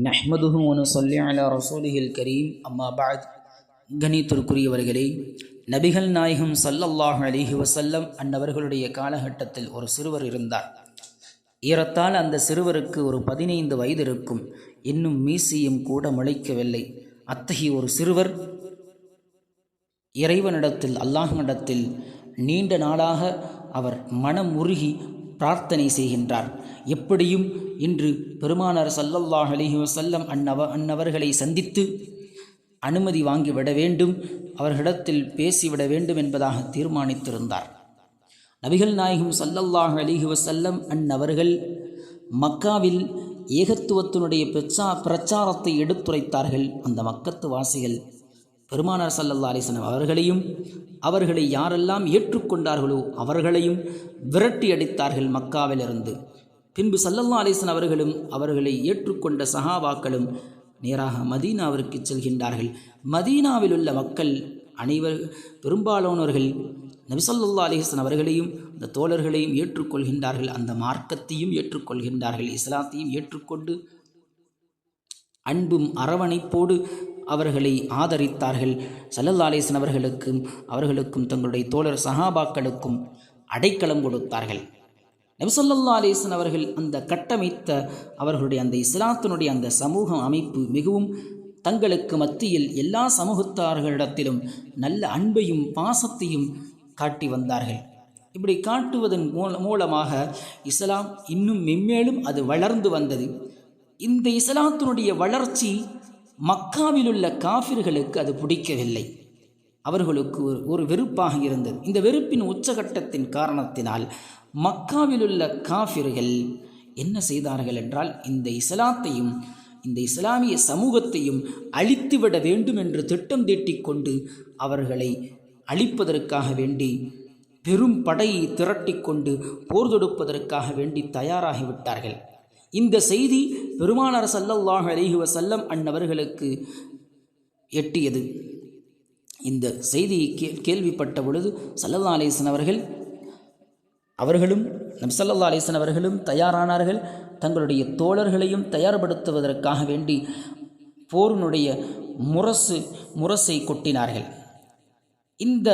நஹ்மதுஹு ஒன்று அலா ரசூலிஹில் கரீம் அம்மா பாத் கணித்திற்குரியவர்களே நபிகள் நாயகம் சல்லல்லாஹ் அலிஹி வசல்லம் அன்னவர்களுடைய காலகட்டத்தில் ஒரு சிறுவர் இருந்தார். ஏறத்தால் அந்த சிறுவருக்கு ஒரு பதினைந்து வயது இருக்கும். இன்னும் மீசியும் கூட முளைக்கவில்லை. அத்தகைய ஒரு சிறுவர் இறைவனிடத்தில் அல்லாஹ்விடத்தில் நீண்ட நாளாக அவர் மனம் உருகி பிரார்த்தனை செய்கின்றார். எப்படியும் இன்று பெருமானார் சல்லல்லாஹ் அலிஹி வசல்லம் அன்னவ அன்னவர்களை சந்தித்து அனுமதி வாங்கிவிட வேண்டும் அவர்களிடத்தில் பேசிவிட வேண்டும் என்பதாக தீர்மானித்திருந்தார். நபிகள் நாயகம் சல்லல்லாஹ் அலிஹி வசல்லம் அன்னவர்கள் மக்காவில் ஏகத்துவத்தினுடைய பிரச்சா பிரச்சாரத்தை எடுத்துரைத்தார்கள். அந்த மக்கத்து வாசிகள் பெருமானார் சல்லல்லா அலிஸ்லாம் அவர்களையும் அவர்களை யாரெல்லாம் ஏற்றுக்கொண்டார்களோ அவர்களையும் விரட்டி அடித்தார்கள் மக்காவிலிருந்து. பின்பு சல்லல்லா அலிசன் அவர்களும் அவர்களை ஏற்றுக்கொண்ட சஹாபாக்களும் நேராக மதீனாவிற்கு செல்கின்றார்கள். மதீனாவில் உள்ள மக்கள் அனைவர் பெரும்பாலானவர்கள் நபிசல்லா அலிஹசன் அவர்களையும் அந்த தோழர்களையும் ஏற்றுக்கொள்கின்றார்கள். அந்த மார்க்கத்தையும் ஏற்றுக்கொள்கின்றார்கள். இஸ்லாத்தையும் ஏற்றுக்கொண்டு அன்பும் அரவணைப்போடு அவர்களை ஆதரித்தார்கள். சல்லல்லா அலிஸ்ன் அவர்களுக்கும் அவர்களுக்கும் தங்களுடைய தோழர் சஹாபாக்களுக்கும் அடைக்கலம் கொடுத்தார்கள். நபிசல்லா அலிஸ்ன் அவர்கள் அந்த கட்டமைத்த அவர்களுடைய அந்த இஸ்லாத்தினுடைய அந்த சமூக அமைப்பு மிகவும் தங்களுக்கு மத்தியில் எல்லா சமூகத்தார்களிடத்திலும் நல்ல அன்பையும் பாசத்தையும் காட்டி வந்தார்கள். இப்படி காட்டுவதன் மூல மூலமாக இஸ்லாம் இன்னும் மென்மேலும் அது வளர்ந்து வந்தது. இந்த இஸ்லாத்தினுடைய வளர்ச்சி மக்காவிலுள்ள காஃபிர்களுக்கு அது பிடிக்கவில்லை. அவர்களுக்கு ஒரு ஒரு வெறுப்பாக இருந்தது. இந்த வெறுப்பின் உச்சகட்டத்தின் காரணத்தினால் மக்காவிலுள்ள காஃபிர்கள் என்ன செய்தார்கள் என்றால் இந்த இஸ்லாத்தையும் இந்த இஸ்லாமிய சமூகத்தையும் அழித்துவிட வேண்டும் என்று திட்டம் தீட்டிக்கொண்டு அவர்களை அழிப்பதற்காக வேண்டி பெரும் படையை திரட்டிக்கொண்டு போர் தொடுப்பதற்காக வேண்டி தயாராகிவிட்டார்கள். இந்த செய்தி பெருமானார் சல்லல்லாஹ் அலிஹி வசல்லம் அன்னவர்களுக்கு எட்டியது. இந்த செய்தியை கே கேள்விப்பட்ட பொழுது சல்லல்லா அலிசன் அவர்கள் அவர்களும் நம்சல்லா அலிசன் அவர்களும் தயாரானார்கள். தங்களுடைய தோழர்களையும் தயார்படுத்துவதற்காக வேண்டி போரினுடைய முரசு முரசை கொட்டினார்கள். இந்த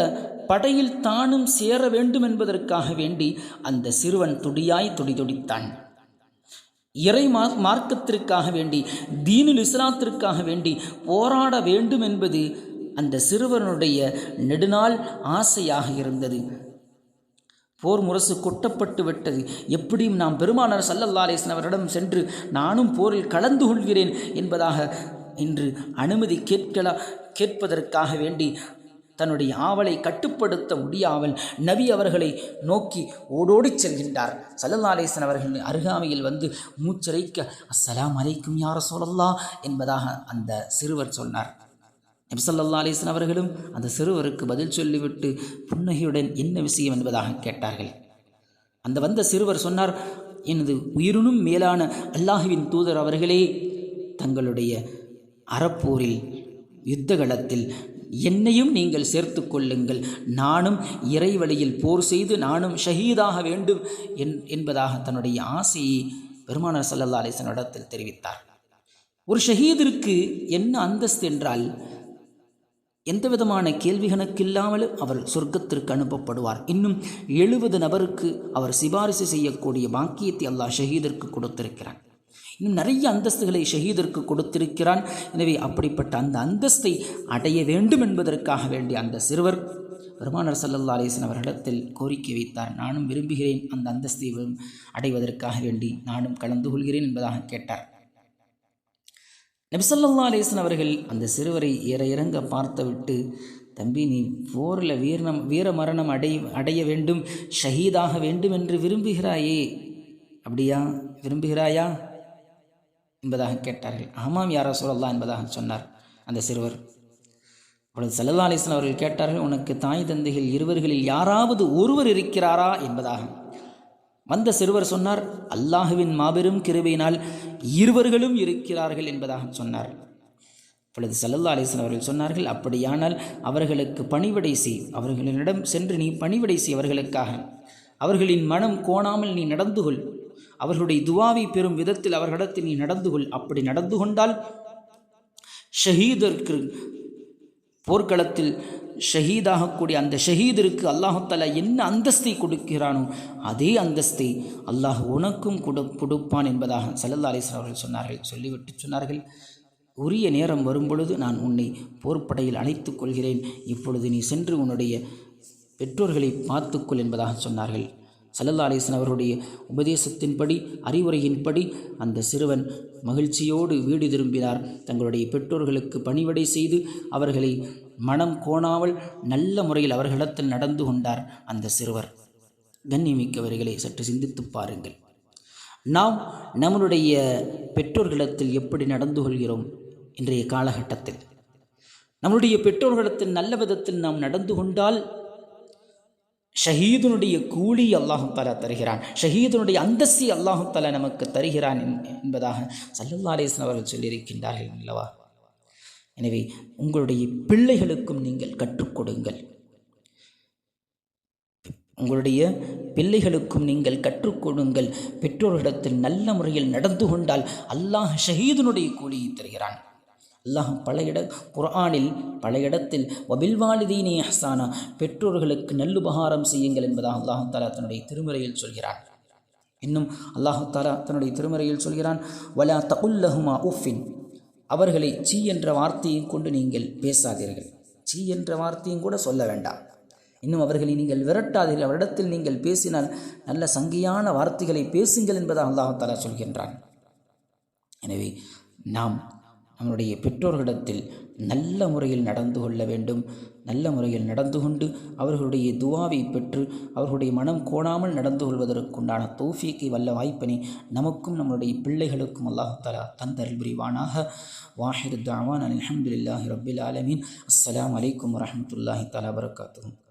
படையில் தானும் சேர வேண்டும் என்பதற்காக வேண்டி அந்த சிறுவன் துடியாய் துடி துடித்தான் இறை மா மார்க்கத்திற்காக வேண்டி தீனுல் இஸ்லாத்திற்காக வேண்டி போராட வேண்டும் என்பது அந்த சிறுவனுடைய நெடுநாள் ஆசையாக இருந்தது. போர் முரசு கொட்டப்பட்டு விட்டது. எப்படியும் நாம் பெருமானார் சல்லல்லா அலிஸ்லாம் அவரிடம் சென்று நானும் போரில் கலந்து கொள்கிறேன் என்பதாக இன்று அனுமதி கேட்கலா கேட்பதற்காக வேண்டி தன்னுடைய ஆவலை கட்டுப்படுத்த முடியாமல் நபி அவர்களை நோக்கி ஓடோடி செல்கின்றார். சல்லல்லா அலிஸ்லாம் அவர்களின் அருகாமையில் வந்து மூச்சரைக்க அஸ்ஸலாம் அலைக்கும் யார சொல்லல்லா என்பதாக அந்த சிறுவர் சொன்னார். நபிசல்லா அலேசன் அவர்களும் அந்த சிறுவருக்கு பதில் சொல்லிவிட்டு புன்னகையுடன் என்ன விஷயம் என்பதாக கேட்டார்கள். அந்த வந்த சிறுவர் சொன்னார் எனது உயிருனும் மேலான அல்லாஹுவின் தூதர் அவர்களே தங்களுடைய அறப்போரில் யுத்தகலத்தில் என்னையும் நீங்கள் சேர்த்து கொள்ளுங்கள். நானும் இறைவழியில் போர் செய்து நானும் ஷஹீதாக வேண்டும் என் என்பதாக தன்னுடைய ஆசையை பெருமானார் சல்லல்லா அலிஸ்லாம் இடத்தில் தெரிவித்தார். ஒரு ஷஹீதிற்கு என்ன அந்தஸ்து என்றால் எந்த விதமான கேள்வி கணக்கில்லாமலும் அவர் சொர்க்கத்திற்கு அனுப்பப்படுவார். இன்னும் எழுபது நபருக்கு அவர் சிபாரிசு செய்யக்கூடிய பாக்கியத்தை அல்லாஹ் ஷஹீதிற்கு கொடுத்திருக்கிறார் இன்னும் நிறைய அந்தஸ்துகளை ஷஹீதிற்கு கொடுத்திருக்கிறான். எனவே அப்படிப்பட்ட அந்த அந்தஸ்தை அடைய வேண்டும் என்பதற்காக வேண்டிய அந்த சிறுவர் பெருமானர் சல்லல்லா அலிசன் அவர்களிடத்தில் கோரிக்கை வைத்தார். நானும் விரும்புகிறேன் அந்த அந்தஸ்தை அடைவதற்காக வேண்டி நானும் கலந்து கொள்கிறேன் என்பதாக கேட்டார். நபிசல்லா அலிஸ்லாம் அவர்கள் அந்த சிறுவரை ஏற இறங்க பார்த்துவிட்டு தம்பி நீ போரில் வீரம் வீர மரணம் அடை அடைய வேண்டும் ஷஹீதாக வேண்டும் என்று விரும்புகிறாயே. அப்படியா? விரும்புகிறாயா? என்பதாக கேட்டார்கள். ஆமாம் யாரோ சொல்லலாம் என்பதாக சொன்னார். அந்த சிறுவர் அப்பொழுது சல்லல்லா அலிஸ்லாம் அவர்கள் கேட்டார்கள் உனக்கு தாய் தந்தைகள் இருவர்களில் யாராவது ஒருவர் இருக்கிறாரா என்பதாக. வந்த சிறுவர் சொன்னார் அல்லாஹுவின் மாபெரும் கிருபையினால் இருவர்களும் இருக்கிறார்கள் என்பதாக சொன்னார். அப்பொழுது சல்லல்லா அலிஸ்லாம் அவர்கள் சொன்னார்கள் அப்படியானால் அவர்களுக்கு பணிவிடை செய் அவர்களிடம் சென்று நீ பணிவிடை செய் அவர்களுக்காக. அவர்களின் மனம் கோணாமல் நீ நடந்து கொள் அவர்களுடைய துவாவை பெறும் விதத்தில் அவர்களிடத்தில் நீ நடந்து கொள். அப்படி நடந்து கொண்டால் ஷஹீதர்க்கு போர்க்களத்தில் ஷஹீதாகக்கூடிய அந்த ஷஹீதருக்கு அல்லாஹால என்ன அந்தஸ்தை கொடுக்கிறானோ அதே அந்தஸ்தை அல்லாஹ் உனக்கும் கொடு கொடுப்பான் என்பதாக சல்லல்லா அலிஸ்லாம் அவர்கள் சொன்னார்கள். சொல்லிவிட்டு சொன்னார்கள். உரிய நேரம் வரும்பொழுது நான் உன்னை போர்ப்படையில் அழைத்து கொள்கிறேன். இப்பொழுது நீ சென்று உன்னுடைய பெற்றோர்களை பார்த்துக்கொள் என்பதாக சொன்னார்கள். சல்லல்லா அலிஸ்லாம் அவர்களுடைய உபதேசத்தின்படி அறிவுரையின்படி அந்த சிறுவன் மகிழ்ச்சியோடு வீடு திரும்பினார். தங்களுடைய பெற்றோர்களுக்கு பணிவடை செய்து அவர்களை மனம் கோணாமல் நல்ல முறையில் அவர்களிடத்தில் நடந்து கொண்டார் அந்த சிறுவர். கண்ணியமிக்கவர்களை சற்று சிந்தித்து பாருங்கள். நாம் நம்மளுடைய பெற்றோர்களிடத்தில் எப்படி நடந்து கொள்கிறோம்? இன்றைய காலகட்டத்தில். நம்முடைய பெற்றோர்களிடத்தில் நல்ல விதத்தில் நாம் நடந்து கொண்டால் ஷஹீதனுடைய கூலி அல்லாஹாலா தருகிறான். ஷஹீதனுடைய அந்தஸ்தி அல்லாஹாலா நமக்கு தருகிறான் என்பதாக சல்லல்லா அலேஸ்வன் அவர்கள் சொல்லியிருக்கின்றார்கள் அல்லவா? எனவே உங்களுடைய பிள்ளைகளுக்கும் நீங்கள் கற்றுக் கொடுங்கள். உங்களுடைய பிள்ளைகளுக்கும் நீங்கள் கற்றுக் கொடுங்கள். பெற்றோர்களிடத்தில் நல்ல முறையில் நடந்து கொண்டால் அல்லாஹ் ஷஹீதனுடைய கூலியை தருகிறான். அல்லாஹ் பல இட குரானில் பல இடத்தில் வபில்வாலிதீனி ஹசானா பெற்றோர்களுக்கு நல்லுபகாரம் செய்யுங்கள் என்பதாக அல்லாஹு தாலா தன்னுடைய திருமுறையில் சொல்கிறார். இன்னும் அல்லாஹு தாலா தன்னுடைய திருமுறையில் சொல்கிறான் வலா தகுல்லஹுமா உஃபின் அவர்களை சீ என்ற வார்த்தையும் கொண்டு நீங்கள் பேசாதீர்கள். சீ என்ற வார்த்தையும் கூட சொல்ல வேண்டாம். இன்னும் அவர்களை நீங்கள் விரட்டாதீர்கள். அவரிடத்தில் நீங்கள் பேசினால் நல்ல சங்கியான வார்த்தைகளை பேசுங்கள் என்பதாக அல்லாஹு தாலா சொல்கின்றான். எனவே நாம் நம்மளுடைய பெற்றோர்களிடத்தில் நல்ல முறையில் நடந்து கொள்ள வேண்டும். நல்ல முறையில் நடந்து கொண்டு அவர்களுடைய துவாவை பெற்று அவர்களுடைய மனம் கோணாமல் நடந்து கொள்வதற்குண்டான தோஃபிக்கு வல்ல வாய்ப்பினை நமக்கும் நம்முடைய பிள்ளைகளுக்கும் அல்லாஹாலா தந்தரில் புரிவானாக. வாஹிர் தாவான் அலமதுல்லாஹி ரபில் ஆலமீன். அஸ்லாம் வலைக்கம் வரமத்துல்லாஹி தலா வரகாத்துக்கும்